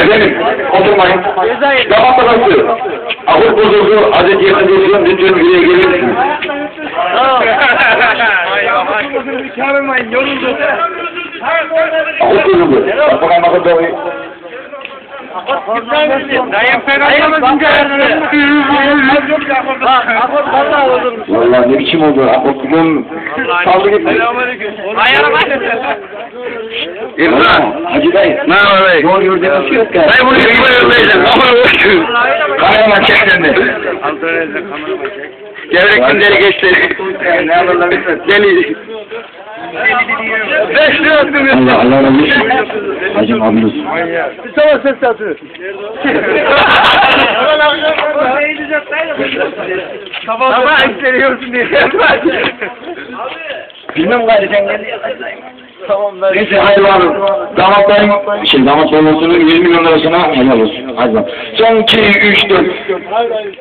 Efendim, oturmayın. Cevap parası. Akıl bozuldu, Hazreti Yakadesiyon lütfen buraya gelir misiniz? Akıl bozuldu. Akıl bozuldu. Akıl bozuldu. Vallahi ne biçim oldu. Akıl kızım. Saldı gitti. Ayağına bak. İrfan. Hacı dayı. Merhaba bey. Doğru yurda yok ya? Dayı bunu yıkma yollayacağım. Ama Kameraman çek sen de. Gevrek'in deli geçti. Ne yaparlar bilmem. Deli. Beş lira attım ya. Allah Allah razı olsun. Hacım abimiz. Tamam ses atıyor. Sabah isteniyorsun diye. Bilmem gayrı sen gel tamamlar. Neyse hayvanım. Damat dayım. Şimdi damat olmasının 20 milyon lirasına helal olsun. Hadi bak. Son 2, 3, 4. Hayır hayır.